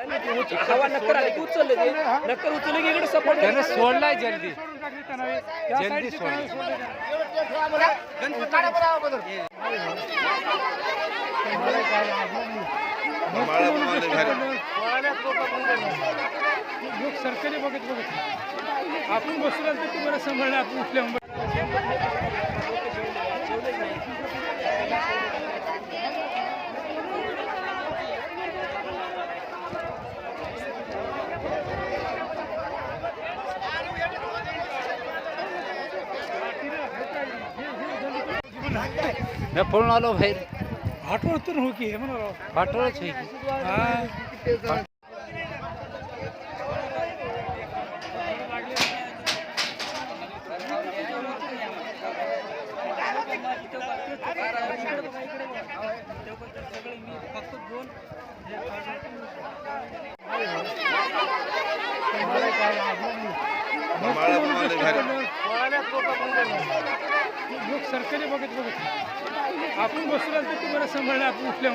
हवा नक्कर आली की उचललं ते नक्कर उचलले की इकडे सपोर्ट त्यानं सोडलाय जल्दी. जल्दी लोक सरकारी बघत बघत आपण बसलो तर तुम्हाला सांभाळलं आपण उठल्या मी पळून आलो बाहेर आठवण तर हो की हे म्हणा पाठवलंच होई की. हा लोक सरकारी बघत बघत. आपण बसलो तर तुम्हाला सांभाळणार आपण उठल्या